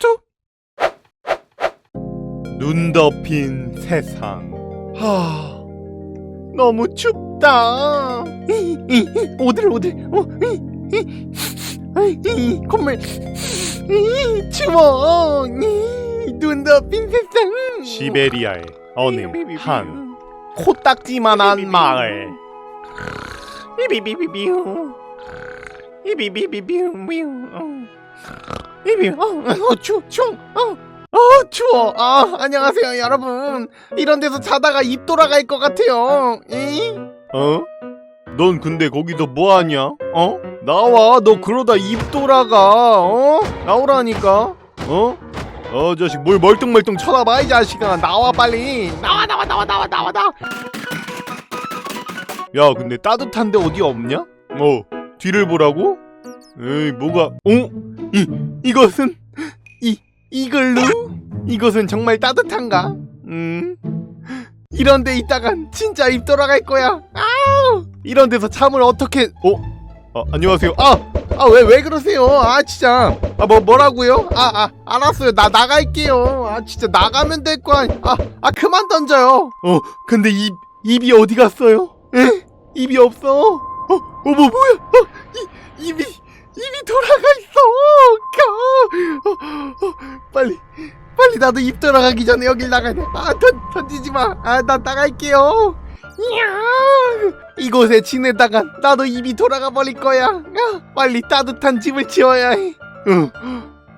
툭툭. 눈 덮인 세상. 하. 너무 춥다. 오들오들. 어, 콧물. 이, 추워. 이, 눈 덮인 세상. 시베리아의 어느 한 코딱지만한 마을. 비비비비비우. 비비비비비우. 비비. 어, 어. 어. 어 추워 아 안녕하세요 여러분 이런 데서 자다가 입 돌아갈 것 같아요 이? 어? 넌 근데 거기서 뭐하냐? 어? 나와 너 그러다 입 돌아가 어? 나오라니까 어? 어 자식 뭘 멀뚱멀뚱 쳐다봐 이 자식아 나와 빨리 나와 나와 나와 나와 나와 나와 야 근데 따뜻한데 어디 없냐? 어 뒤를 보라고? 에이 뭐가 어? 이 이것은 이 이글루? 이것은 정말 따뜻한가? 음. 이런 데 있다간 진짜 입 돌아갈 거야. 아우! 이런 데서 잠을 어떻게 어? 어 안녕하세요. 아! 아왜왜 그러세요? 아 진짜. 아 뭐 뭐라고요? 아아 알았어요. 나 나갈게요. 아 진짜 나가면 될 거 아니. 아, 아 그만 던져요. 어 근데 입 입이 어디 갔어요? 에? 입이 없어. 어, 어머 뭐야? 어, 이 입이 입이 돌아 나도 입 돌아가기 전에 여길 나가야 돼. 아 던, 던지지 마. 아 나 나갈게요. 이야 이곳에 지내다가 나도 입이 돌아가 버릴 거야. 아, 빨리 따뜻한 집을 지어야 해. 어,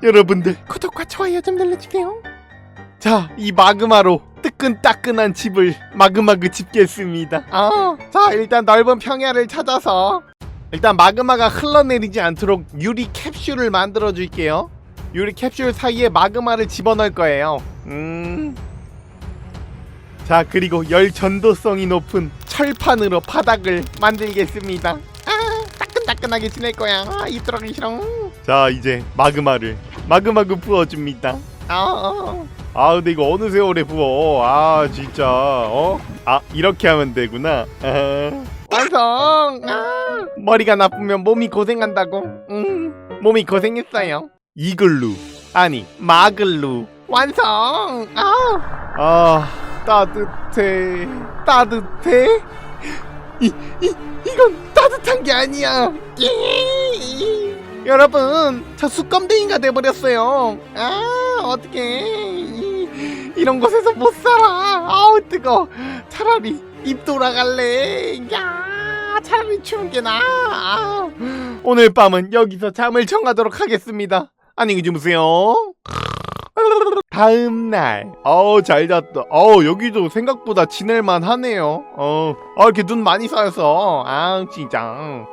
여러분들 구독과 좋아요 좀 눌러주세요. 자, 이 마그마로 뜨끈따끈한 집을 마그마그 짓겠습니다. 아, 자 일단 넓은 평야를 찾아서 일단 마그마가 흘러내리지 않도록 유리 캡슐을 만들어 줄게요. 유리 캡슐 사이에 마그마를 집어넣을 거예요. 음. 자, 그리고 열 전도성이 높은 철판으로 바닥을 만들겠습니다. 아, 따끈따끈하게 지낼 거야. 아, 입 들어가기 싫어. 자, 이제 마그마를 마그마그 부어줍니다. 아, 아, 근데 이거 어느 세월에 부어? 아, 진짜. 어? 아, 이렇게 하면 되구나. 아. 완성. 아, 머리가 나쁘면 몸이 고생한다고. 음, 몸이 고생했어요. 이글루 아니 마글루 완성. 아, 아 따뜻해 따뜻해. 이, 이 이건 따뜻한 게 아니야. 이, 여러분 저 수검댕이가 돼버렸어요. 아 어떡해. 이, 이런 곳에서 못 살아. 아우 뜨거. 차라리 입 돌아갈래. 야, 차라리 추운 게 나. 아, 오늘 밤은 여기서 잠을 청하도록 하겠습니다. 안녕히 주무세요. 다음 날, 어우 잘 잤다. 어우 여기도 생각보다 지낼만 하네요. 어, 아 이렇게 눈 많이 쌓여서, 아 진짜.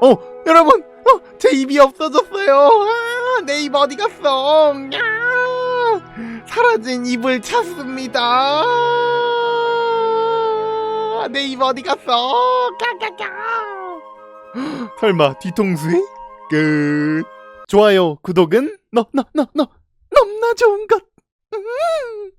어, 여러분, 어, 제 입이 없어졌어요. 아, 내 입 어디 갔어? 야, 사라진 입을 찾습니다. 내 입 어디 갔어? 까까까. 설마 뒤통수에? 끝. 좋아요, 구독은 너너너너 너무나 좋은 것. 음.